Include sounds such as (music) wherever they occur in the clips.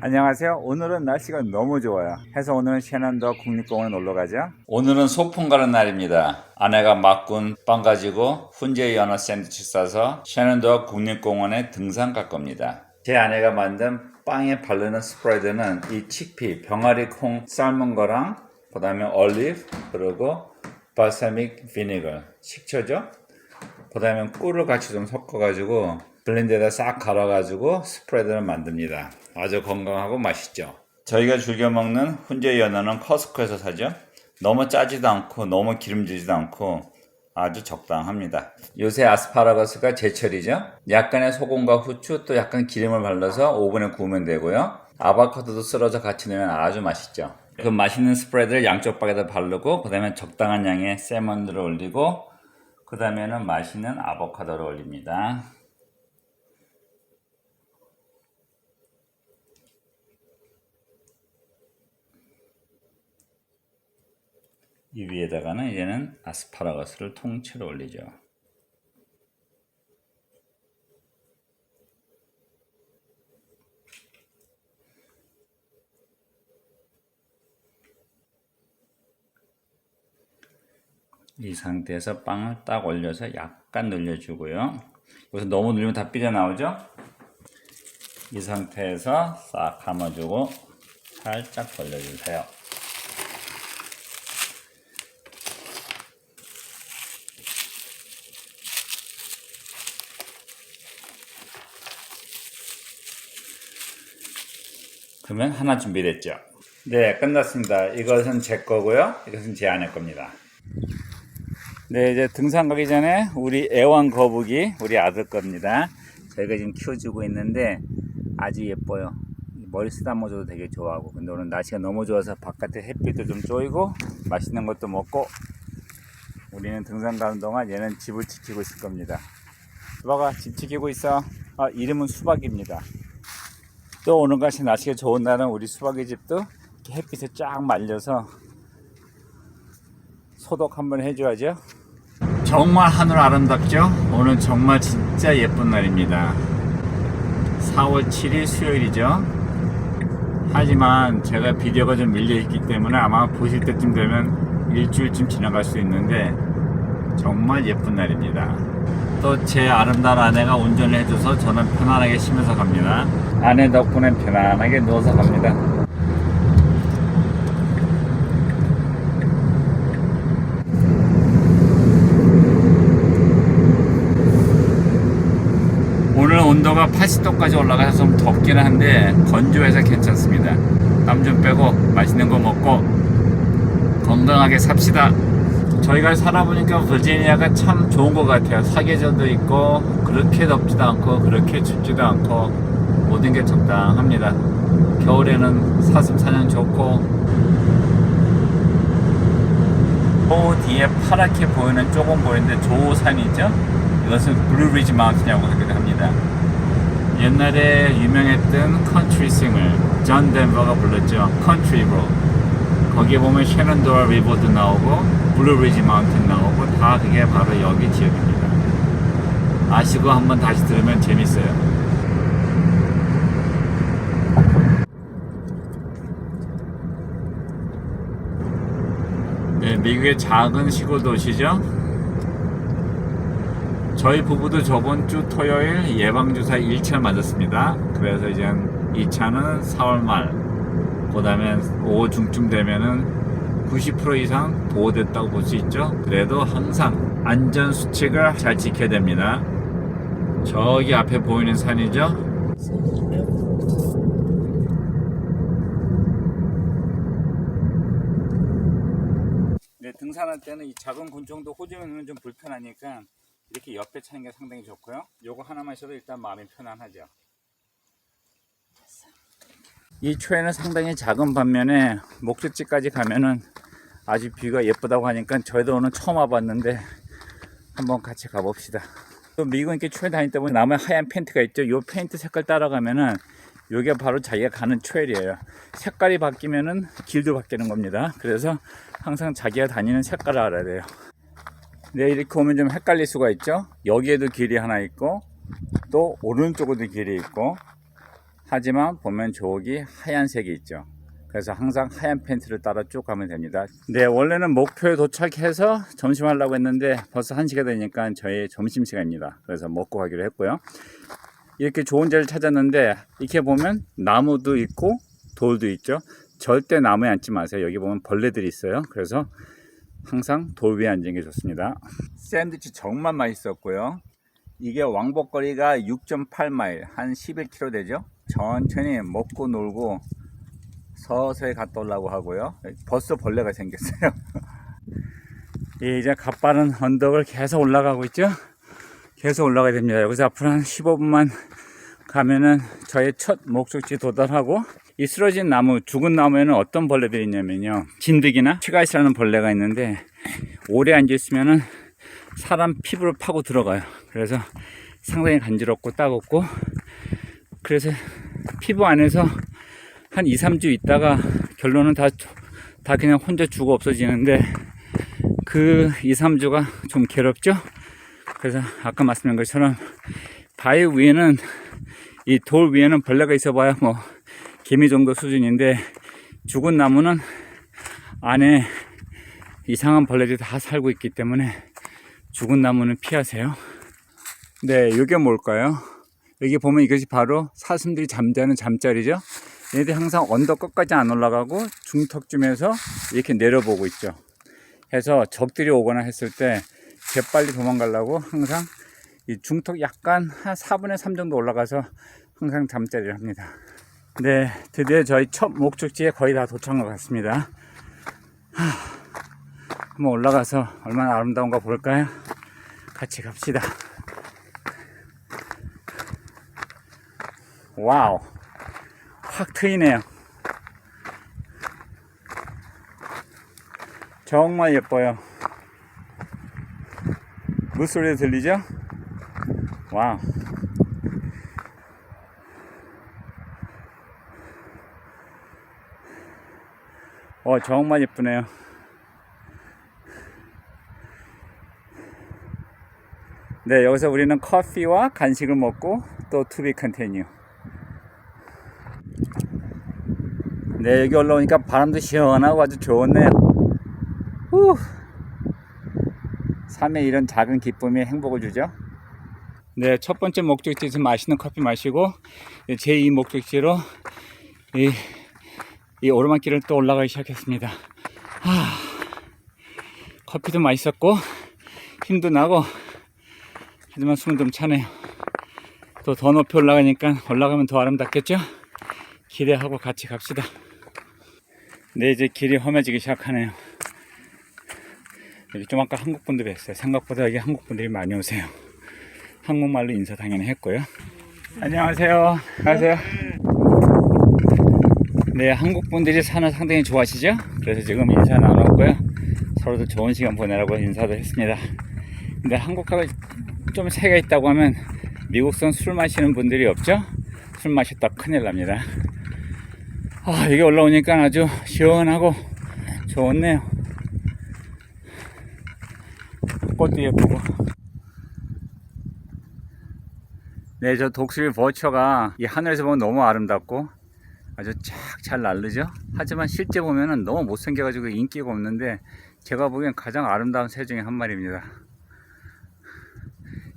안녕하세요. 오늘은 날씨가 너무 좋아요. 해서 오늘은 셰난더 국립공원에 놀러 가죠. 오늘은 소풍 가는 날입니다. 아내가 막군 빵 가지고 훈제 연어 샌드위치 싸서 셰난더 국립공원에 등산 갈 겁니다. 제 아내가 만든 빵에 바르는 스프레드는 이 치피, 병아리 콩 삶은 거랑 그 다음에 올리브 그리고 발사믹 비니거 식초죠. 그 다음에 꿀을 같이 좀 섞어가지고 블렌드에다 싹 갈아가지고 스프레드를 만듭니다. 아주 건강하고 맛있죠. 저희가 즐겨 먹는 훈제 연어는 커스코에서 사죠. 너무 짜지도 않고 너무 기름지지도 않고 아주 적당합니다. 요새 아스파라거스가 제철이죠. 약간의 소금과 후추 또 약간 기름을 발라서 오븐에 구우면 되고요. 아보카도도 썰어서 같이 넣으면 아주 맛있죠. 그 맛있는 스프레드를 양쪽 박에다 바르고 그 다음에 적당한 양의 세먼드를 올리고 그 다음에는 맛있는 아보카도를 올립니다. 이 위에다가는 이제는 아스파라거스를 통째로 올리죠. 이 상태에서 빵을 딱 올려서 약간 늘려주고요. 여기서 너무 늘리면 다 삐져나오죠? 이 상태에서 싹 감아주고 살짝 돌려주세요. 그러면 하나 준비됐죠? 네, 끝났습니다. 이것은 제 거고요. 이것은 제 아내 겁니다. 네, 이제 등산 가기 전에 우리 애완 거북이 우리 아들 겁니다. 저희가 지금 키워주고 있는데 아주 예뻐요. 머리 쓰다듬어줘도 되게 좋아하고 근데 오늘 날씨가 너무 좋아서 바깥에 햇빛도 좀 쪼이고 맛있는 것도 먹고 우리는 등산 가는 동안 얘는 집을 지키고 있을 겁니다. 수박아 집 지키고 있어. 아, 이름은 수박입니다. 또 오늘같이 날씨가 좋은 날은 우리 수박이 집도 햇빛에 쫙 말려서 소독 한번 해줘야죠. 정말 하늘 아름답죠? 오늘 정말 진짜 예쁜 날입니다. 4월 7일 수요일이죠. 하지만 제가 비디오가 좀 밀려있기 때문에 아마 보실 때쯤 되면 일주일쯤 지나갈 수 있는데 정말 예쁜 날입니다. 또 제 아름다운 아내가 운전을 해줘서 저는 편안하게 쉬면서 갑니다. 아내 덕분에 편안하게 누워서 갑니다. 오늘 온도가 80도까지 올라가서 좀 덥긴 한데 건조해서 괜찮습니다. 땀 좀 빼고 맛있는 거 먹고 건강하게 삽시다. 저희가 살아보니까 버지니아가 참 좋은 것 같아요. 사계절도 있고 그렇게 덥지도 않고 그렇게 춥지도 않고 모든 게 적당합니다. 겨울에는 사슴 사냥 좋고 저 뒤에 파랗게 보이는 조금 보이는데 조산이죠. 이것은 블루리지 마운틴이라고 합니다. 옛날에 유명했던 컨트리 싱을 존 덴버가 불렀죠. 컨트리 로 거기에 보면 셰넌도어 리버도 나오고 블루리지 마운틴 나오고 다 그게 바로 여기 지역입니다. 아시고 한번 다시 들으면 재밌어요. 네, 미국의 작은 시골 도시죠. 저희 부부도 저번 주 토요일 예방주사 1차 맞았습니다. 그래서 이제 2차는 4월 말, 그 다음에 5월 중쯤 되면은 90% 이상 보호됐다고 볼 수 있죠. 그래도 항상 안전 수칙을 잘 지켜야 됩니다. 저기 앞에 보이는 산이죠. 네, 등산할 때는 이 작은 곤충도 호주면은 좀 불편하니까 이렇게 옆에 차는 게 상당히 좋고요. 요거 하나만 있어도 일단 마음이 편안하죠. 이 트레는 상당히 작은 반면에 목적지까지 가면은 아주 뷰가 예쁘다고 하니까 저희도 오늘 처음 와봤는데 한번 같이 가봅시다. 또 미국 이렇게 트레 다닐 때 보면 나무에 하얀 펜트가 있죠. 이 펜트 색깔 따라가면은 이게 바로 자기가 가는 트레일이에요. 색깔이 바뀌면은 길도 바뀌는 겁니다. 그래서 항상 자기가 다니는 색깔을 알아야 돼요. 네, 이렇게 오면 좀 헷갈릴 수가 있죠. 여기에도 길이 하나 있고, 또 오른쪽에도 길이 있고, 하지만 보면 저기 하얀색이 있죠. 그래서 항상 하얀 팬티를 따라 쭉 가면 됩니다. 네, 원래는 목표에 도착해서 점심하려고 했는데 벌써 1시가 되니까 저희 점심시간입니다. 그래서 먹고 가기로 했고요. 이렇게 좋은 자리를 찾았는데 이렇게 보면 나무도 있고 돌도 있죠. 절대 나무에 앉지 마세요. 여기 보면 벌레들이 있어요. 그래서 항상 돌 위에 앉는 게 좋습니다. 샌드위치 정말 맛있었고요. 이게 왕복거리가 6.8마일, 한 11km 되죠. 천천히 먹고 놀고 서서히 갔다 오려고 하고요. 벌써 벌레가 생겼어요. (laughs) 예, 이제 가빠른 언덕을 계속 올라가고 있죠. 계속 올라가야 됩니다. 여기서 앞으로 한 15분만 가면은 저의 첫 목적지 도달하고 이 쓰러진 나무, 죽은 나무에는 어떤 벌레들이 있냐면요. 진드기나 치가시라는 벌레가 있는데 오래 앉아 있으면은 사람 피부를 파고 들어가요. 그래서 상당히 간지럽고 따갑고 그래서 피부 안에서 한 2, 3주 있다가 결론은 다, 다 그냥 혼자 죽어 없어지는데 그 2, 3주가 좀 괴롭죠? 그래서 아까 말씀드린 것처럼 바위 위에는 이 돌 위에는 벌레가 있어 봐야 뭐 개미 정도 수준인데 죽은 나무는 안에 이상한 벌레들이 다 살고 있기 때문에 죽은 나무는 피하세요. 네, 이게 뭘까요? 여기 보면 이것이 바로 사슴들이 잠자는 잠자리죠. 얘들이 항상 언덕 끝까지 안 올라가고 중턱쯤에서 이렇게 내려보고 있죠. 해서 적들이 오거나 했을 때 재빨리 도망가려고 항상 이 중턱 약간 한 4분의 3 정도 올라가서 항상 잠자리를 합니다. 네, 드디어 저희 첫 목적지에 거의 다 도착한 것 같습니다. 하, 한번 올라가서 얼마나 아름다운가 볼까요? 같이 갑시다. 와우, 확 트이네요. 정말 예뻐요. 물소리 들리죠? 와우. 어, 정말 예쁘네요. 네, 여기서 우리는 커피와 간식을 먹고 또 투비 컨티뉴. 네, 여기 올라오니까 바람도 시원하고 아주 좋네요. 후. 삶에 이런 작은 기쁨이 행복을 주죠. 네, 첫 번째 목적지에서 맛있는 커피 마시고 제2 목적지로 이, 이 오르막길을 또 올라가기 시작했습니다. 하, 커피도 맛있었고 힘도 나고 하지만 숨은 좀 차네요. 또 더 높이 올라가니까 올라가면 더 아름답겠죠? 기대하고 같이 갑시다. 네, 이제 길이 험해지기 시작하네요. 여기 좀 아까 한국 분들이 했어요. 생각보다 여기 한국 분들이 많이 오세요. 한국말로 인사 당연히 했고요. 안녕하세요. 안녕하세요. 네, 한국 분들이 산을 상당히 좋아하시죠? 그래서 지금 인사 나눴고요. 서로도 좋은 시간 보내라고 인사도 했습니다. 근데 한국하고 좀 차이가 있다고 하면 미국선 술 마시는 분들이 없죠? 술 마셨다 큰일 납니다. 아, 여기 올라오니까 아주 시원하고 좋네요. 꽃도 예쁘고. 네, 저 독수리 버처가 이 하늘에서 보면 너무 아름답고 아주 쫙 잘 날르죠? 하지만 실제 보면은 너무 못생겨가지고 인기가 없는데 제가 보기엔 가장 아름다운 새 중에 한 마리입니다.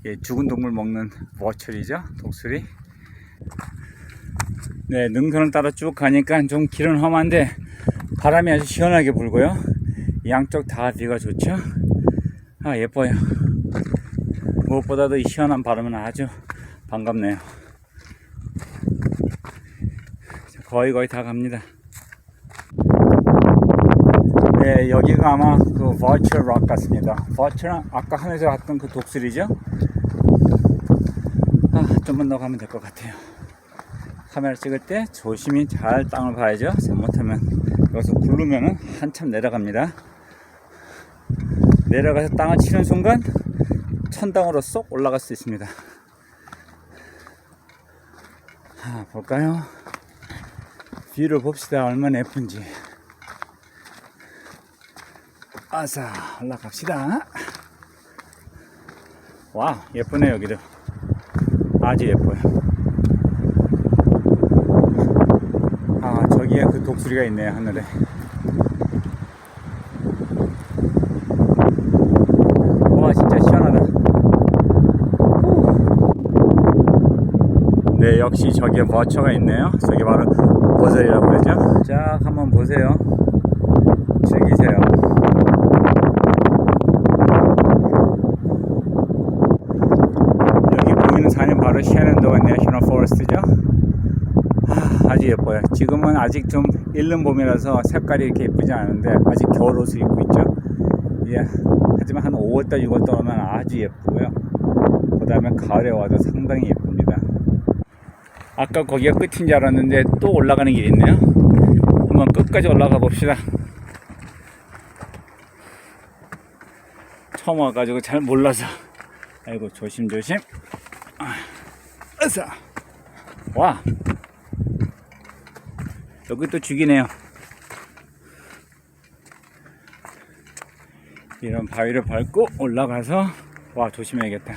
예, 죽은 동물 먹는 버처이죠 독수리. 네, 능선을 따라 쭉 가니까 좀 길은 험한데 바람이 아주 시원하게 불고요. 양쪽 다 비가 좋죠? 아, 예뻐요. 무엇보다도 이 시원한 바람은 아주 반갑네요. 거의 거의 다 갑니다. 네, 여기가 아마 그 버츄얼 락 같습니다. 버츄얼은 아까 하늘에서 봤던 그 독수리죠? 아, 좀만 더 가면 될 것 같아요. 카메라 찍을 때 조심히 잘 땅을 봐야죠. 잘못하면 여기서 굴르면은 한참 내려갑니다. 내려가서 땅을 치는 순간 천당으로 쏙 올라갈 수 있습니다. 아, 볼까요? 뷰를 봅시다. 얼마나 예쁜지. 아싸, 올라갑시다. 와, 예쁘네, 여기도. 아주 예뻐요. 아, 저기에 그 독수리가 있네요, 하늘에. 와, 진짜 시원하다. 네, 역시 저기에 버처가 있네요. 저기 바로 버저이라고 그러죠. 자, 한번 보세요. 샤넨도가 내셔널 포레스트죠 아, 아주 예뻐요. 지금은 아직 좀 잃는 봄이라서 색깔이 이렇게 예쁘지 않은데 아직 겨울 옷을 입고 있죠. 예. 하지만 한 5월달, 6월달 오면 아주 예쁘고요. 그 다음에 가을에 와도 상당히 예쁩니다. 아까 거기가 끝인 줄 알았는데 또 올라가는 길이 있네요. 한번 끝까지 올라가 봅시다. 처음 와가지고 잘 몰라서. 아이고, 조심조심. 아, 으쌰. 와! 여기 또 죽이네요. 이런 바위를 밟고 올라가서 와 조심해야겠다.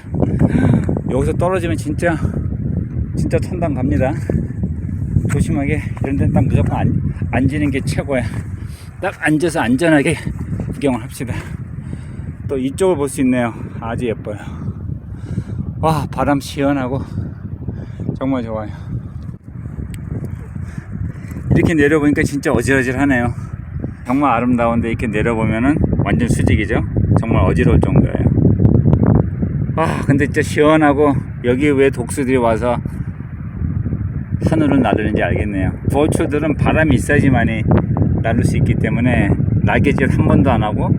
여기서 떨어지면 진짜 진짜 천당 갑니다. 조심하게 이런 데는 딱 무조건 안, 앉는 게 최고야. 딱 앉아서 안전하게 구경을 합시다. 또 이쪽을 볼 수 있네요. 아주 예뻐요. 와 바람 시원하고 정말 좋아요. 이렇게 내려보니까 진짜 어질어질하네요. 정말 아름다운데 이렇게 내려보면은 완전 수직이죠. 정말 어지러울 정도예요. 아, 근데 진짜 시원하고 여기 왜 독수들이 와서 하늘을 나르는지 알겠네요. 버추들은 바람이 있어야지만이 날을 수 있기 때문에 날개질 한 번도 안 하고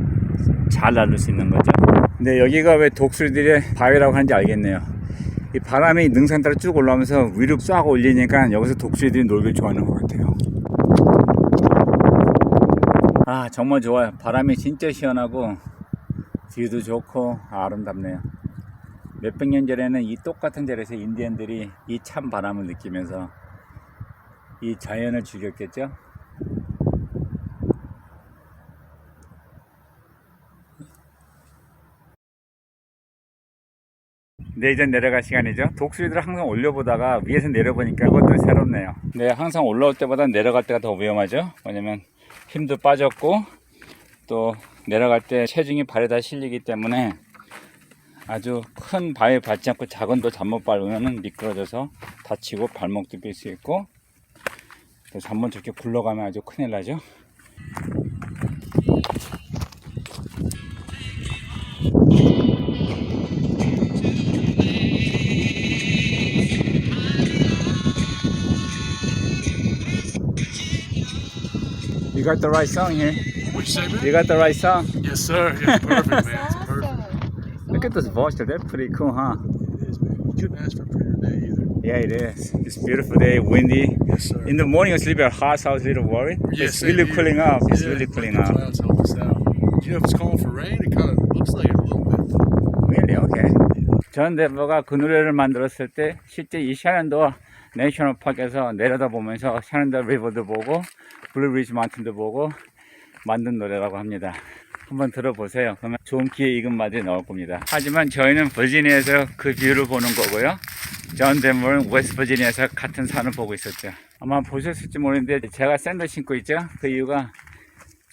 잘 날을 수 있는 거죠. 근데 여기가 왜 독수리들의 바위라고 하는지 알겠네요. 이 바람이 능선 따라 쭉 올라오면서 위로 쫙 올리니까 여기서 독수리들이 놀길 좋아하는 것 같아요. 아 정말 좋아요. 바람이 진짜 시원하고 뷰도 좋고 아름답네요. 몇백 년 전에는 이 똑같은 자리에서 인디언들이 이참 바람을 느끼면서 이 자연을 즐겼겠죠. 네, 이제 내려갈 시간이죠. 독수리들을 항상 올려보다가 위에서 내려보니까 그것도 새롭네요. 네, 항상 올라올 때보다 내려갈 때가 더 위험하죠. 왜냐면 힘도 빠졌고 또 내려갈 때 체중이 발에 다 실리기 때문에 아주 큰 바위에 밟지 않고 작은 도 잘못 밟으면 미끄러져서 다치고 발목도 삘수 있고 또 잘못 저렇게 굴러가면 아주 큰일 나죠. Got the right song here. Which segment? You got the right song. Yes, sir. Yeah, perfect, man. It's perfect. Look at those vultures. They're pretty cool, huh? It is, man. You couldn't ask for a prettier day either. Yeah, it is. It's a beautiful day, windy. Yes, sir. In the morning, it's a little bit hot, so I was a little worried. Yeah, it's really here. cooling off. It's Yeah, really cooling off. Clouds help us out. You know if it's calling for rain? It kind of looks like it a little bit. Really? Okay. 존 데버가 그 노래를 만들었을 때 실제 이 샤넨도 내셔널 파크에서 내려다 보면서 샤넨도 리버도 보고 블루리지 마운틴도 보고 만든 노래라고 합니다. 한번 들어보세요. 그러면 좋은 기회 익은 맛이 나올 겁니다. 하지만 저희는 버지니아에서 그 뷰를 보는 거고요. 존 덴버는 웨스트 버지니아에서 같은 산을 보고 있었죠. 아마 보셨을지 모르는데 제가 샌들 신고 있죠. 그 이유가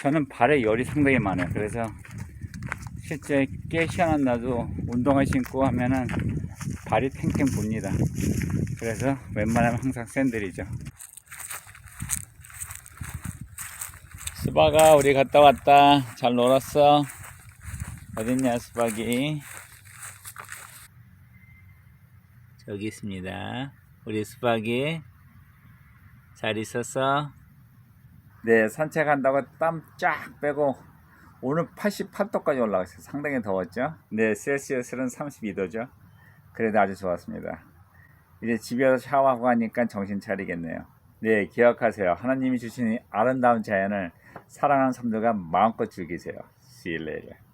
저는 발에 열이 상당히 많아요. 그래서 실제 꽤 시원한 날도 운동화 신고 하면은 발이 탱탱 붑니다. 그래서 웬만하면 항상 샌들이죠. 수박아, 우리 갔다 왔다. 잘 놀았어? 어딨냐, 수박이? 저기 있습니다. 우리 수박이. 잘 있었어? 네, 산책한다고 땀 쫙 빼고 오늘 88도까지 올라갔어요. 상당히 더웠죠? 네, 셀시어스는 32도죠. 그래도 아주 좋았습니다. 이제 집에 와서 샤워하고 가니까 정신 차리겠네요. 네, 기억하세요. 하나님이 주신 이 아름다운 자연을 사랑하는 삶들과 마음껏 즐기세요. See you later.